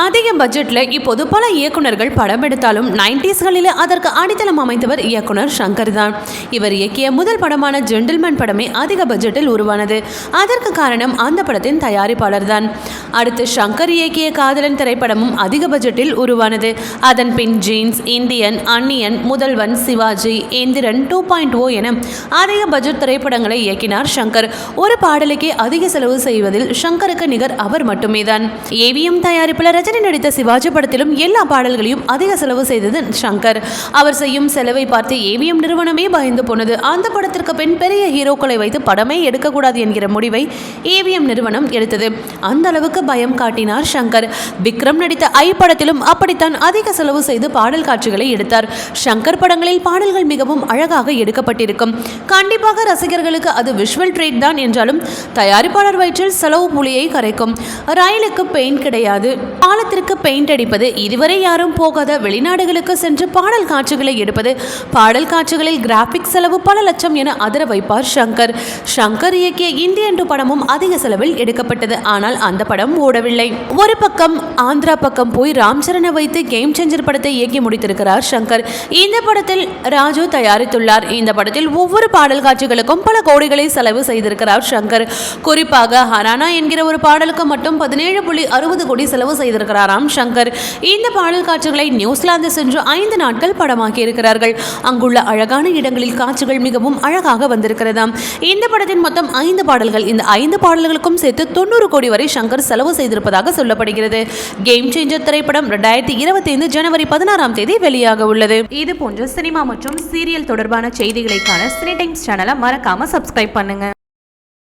அதிக பட்ஜெட்ல இப்போது பல இயக்குனர்கள் படம் எடுத்தாலும் நைன்டிஸ்களில் அதற்கு அடித்தளம் அமைத்தவர் இயக்குனர் சங்கர் தான் இவர் இயக்கிய முதல் படமான ஜென்டில்மேன் படமே அதிக பட்ஜெட்டில் உருவானது. அதற்கு காரணம் அந்த படத்தின் தயாரிப்பாளர் தான் அடுத்து சங்கர் இயக்கிய காதலன் திரைப்படமும் அதிக பட்ஜெட்டில் உருவானது. அதன் பின் Jeans Indian Anniyan Mudhalvan Sivaji Enthiran two point O என அதிக பட்ஜெட் திரைப்படங்களை இயக்கினார் சங்கர். ஒரு பாடலுக்கே அதிக செலவு செய்வதில் சங்கருக்கு நிகர் அவர் மட்டுமே தான் ஏவிஎம் தயாரிப்பில் ரஜினி நடித்த சிவாஜி படத்திலும் எல்லா பாடல்களையும் அதிக செலவு செய்தது சங்கர். அவர் செய்யும் செலவை பார்த்து ஏவிஎம் நிறுவனமே பயந்து போனது. அந்த படத்திற்கு பின் பெரிய ஹீரோக்களை வைத்து படமே எடுக்கக்கூடாது என்கிற முடிவை ஏவிஎம் நிறுவனம் எடுத்தது. அந்த அளவுக்கு பயம் காட்டினார் சங்கர். விக்ரம் நடித்த ஐ படத்திலும் அப்படித்தான் அதிக செலவு செய்து பாடல் காட்சிகளை எடுத்தார். சங்கர் படங்களில் பாடல்கள் மிகவும் அழகாக எடுக்கப்பட்டிருக்கும். கண்டிப்பாக ரசிகர்களுக்கு அது விஷுவல் ட்ரீட் தான் என்றாலும் தயாரிப்பாளர் வயிற்றில் செலவு புலியை கரைக்கும். ரயிலுக்கு பெயிண்ட் கிடையாது. காலத்திற்கு பெயிண்ட் அடிப்பது இதுவரை யாரும் போகாத வெளிநாடுகளுக்கு சென்று பாடல் காட்சிகளை எடுப்பது. பாடல் காட்சிகளில் கிராபிக்ஸ் செலவு பல லட்சம் என அதிர வைப்பார் சங்கர் ஷங்கர் இயக்கிய இந்திய என்று படமும் அதிக செலவில் எடுக்கப்பட்டது. ஆனால் அந்த படம் ஓடவில்லை. ஒரு பக்கம் ஆந்திரா பக்கம் போய் ராம் சரணை வைத்து கேம் சேஞ்சர் படத்தை இயக்கி முடித்திருக்கிறார் ஷங்கர். இந்த படத்தில் ராஜு தயாரித்துள்ளார். இந்த படத்தில் ஒவ்வொரு பாடல் காட்சிகளுக்கும் பல கோடிகளை செலவு செய்திருக்கிறார் ஷங்கர். குறிப்பாக ஹரானா என்கிற ஒரு பாடலுக்கு மட்டும் பதினேழு புள்ளி அறுபது கோடி செலவு செய்திருக்கிறார் செய்திருக்கிறாராம் சங்கர். இந்த பாடல் காட்சிகளை நியூசிலாந்து சென்று ஐந்து நாட்கள் படமாக்கி இருக்கிறார்கள். அங்குள்ள அழகான இடங்களில் காட்சிகள் மிகவும் அழகாக வந்திருக்கிறதாம். இந்த படத்தின் மொத்தம் ஐந்து பாடல்கள். இந்த ஐந்து பாடல்களுக்கும் சேர்த்து தொண்ணூறு கோடி வரை சங்கர் செலவு செய்திருப்பதாக சொல்லப்படுகிறது. கேம் சேஞ்சர் திரைப்படம் ரெண்டாயிரத்தி இருபத்தைந்து ஜனவரி பதினாறாம் தேதி வெளியாக உள்ளது. இது போன்ற சினிமா மற்றும் சீரியல் தொடர்பான செய்திகளைக்கான சினி டைம்ஸ் சேனலை மறக்காம சப்ஸ்கிரைப் பண்ணுங்க.